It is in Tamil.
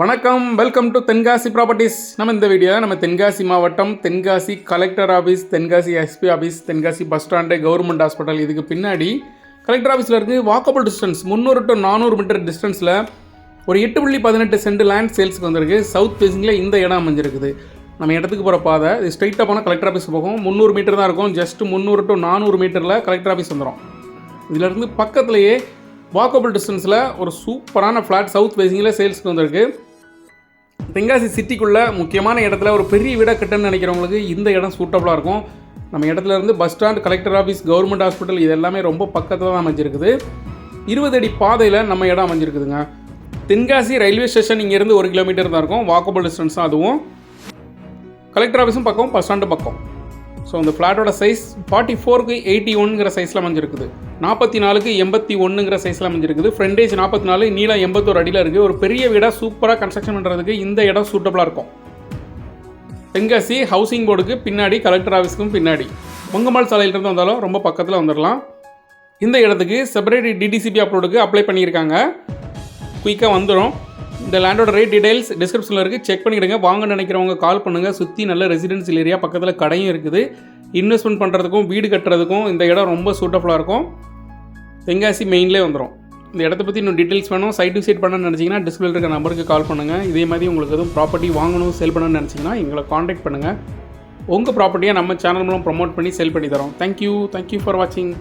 வணக்கம். வெல்கம் டு தென்காசி ப்ராப்பர்ட்டிஸ் நம்ம இந்த வீடியோ நம்ம தென்காசி மாவட்டம் Tenkasi collector office Tenkasi SP office Tenkasi bus stand government hospital இதுக்கு பின்னாடி கலெக்டர் ஆஃபீஸில் இருக்குது வாக்கபிள் டிஸ்டன்ஸ் முந்நூறு டு நானூறு மீட்டர் டிஸ்டன்ஸில் ஒரு எட்டு புள்ளி பதினெட்டு சென்ட் லேண்ட் சேல்ஸ்க்கு வந்திருக்கு. சவுத் ஃபேஸிங்கில் இந்த இடம் அமைஞ்சிருக்குது. நம்ம இடத்துக்கு போகிற பாதை இது ஸ்ட்ரைட்டாக போனால் கலெக்டர் ஆஃபீஸ் போகும். முந்நூறு மீட்டர் தான் இருக்கும். ஜஸ்ட் முந்நூறு டு நானூறு மீட்டரில் கலெக்டர் ஆஃபீஸ் வந்துடும் இதிலேருந்து பக்கத்துலேயே வாக்கபிள் டிஸ்டன்ஸில் ஒரு சூப்பரான ஃப்ளாட் சவுத் ஃபேஸிங்கில் சேல்ஸ்க்கு வந்திருக்கு. தென்காசி சிட்டிக்குள்ளே முக்கியமான இடத்துல ஒரு பெரிய வீடை கட்டணும்னு நினைக்கிறவங்களுக்கு இந்த இடம் சூட்டபுளாக இருக்கும். நம்ம இடத்துல இருந்து bus stand collector office government hospital இது எல்லாமே ரொம்ப பக்கத்தில் தான் அமைஞ்சிருக்குது. இருபது அடி பாதையில் நம்ம இடம் அமைஞ்சிருக்குதுங்க. தென்காசி ரயில்வே ஸ்டேஷன் இங்கேருந்து ஒரு கிலோமீட்டர் தான் இருக்கும். வாக்கபிள் டிஸ்டன்ஸ் தான் அதுவும். கலெக்டர் ஆஃபீஸும் பக்கம் பஸ் ஸ்டாண்டு பக்கம். ஸோ அந்த ஃப்ளாட்டோட சைஸ் ஃபார்ட்டி ஃபோருக்கு எயிட்டி ஒன்னுங்கிற சைஸில் அமைஞ்சிருக்குது. நாற்பத்தி நாலுக்கு எண்பத்தி ஒன்றுங்கிற சைஸில் அமைஞ்சிருக்குது. ஃப்ரண்டேஜ் நாற்பத்தி நாலு நீளம் எண்பத்தோரு அடியில் இருக்குது ஒரு பெரிய வீடாக சூப்பராக கன்ஸ்ட்ரக்ஷன் பண்ணுறதுக்கு இந்த இடம் சூட்டபுளாக இருக்கும். தென்காசி ஹவுசிங் போர்டுக்கு பின்னாடி கலெக்டர் ஆஃபீஸ்க்கும் பின்னாடி. பொங்கமால் சாலையிலிருந்து வந்தாலும் ரொம்ப பக்கத்தில் வந்துடலாம் இந்த இடத்துக்கு செப்பரேட் டிடிசிபி அப்லோடுக்கு அப்ளை பண்ணியிருக்காங்க. குயிக்காக வந்துடும் இந்த லேண்டோட ரேட் டீடைல்ஸ் டிஸ்கிரிப்ஷனில் இருக்குது செக் பண்ணிவிடுங்க வாங்க நினைக்கிறவங்க கால் பண்ணுங்கள் சுற்றி நல்ல ரெசிடென்சியல் ஏரியா பக்கத்தில் கடையும் இருக்குது. இன்வெஸ்ட்மெண்ட் பண்ணுறதுக்கும் வீடு கட்டுறதுக்கும் இந்த இடம் ரொம்ப சூட்டபுளாக இருக்கும். தென்காசி மெயின்லேயே வந்துடும் இந்த இடத்த பற்றி இன்னும் டீட்டெயில்ஸ் வேணும். சைட் டு சைட் பண்ணணும்னு நினச்சிங்கன்னா டிஸ்பிளே இருக்க நம்பருக்கு கால் பண்ணுங்கள் இதே மாதிரி உங்களுக்கு எதுவும் ப்ராப்பர்ட்டி வாங்கணும் சேல் பண்ணணும்னு நினச்சிங்கன்னா எங்களை காண்டாக்ட் பண்ணுங்கள் உங்கள் ப்ராப்பர்ட்டியை நம்ம சேனல் மூலம் ப்ரொமோட் பண்ணி சேல் பண்ணி தரோம். தேங்க்யூ தேங்க்யூ ஃபார் வாட்சிங்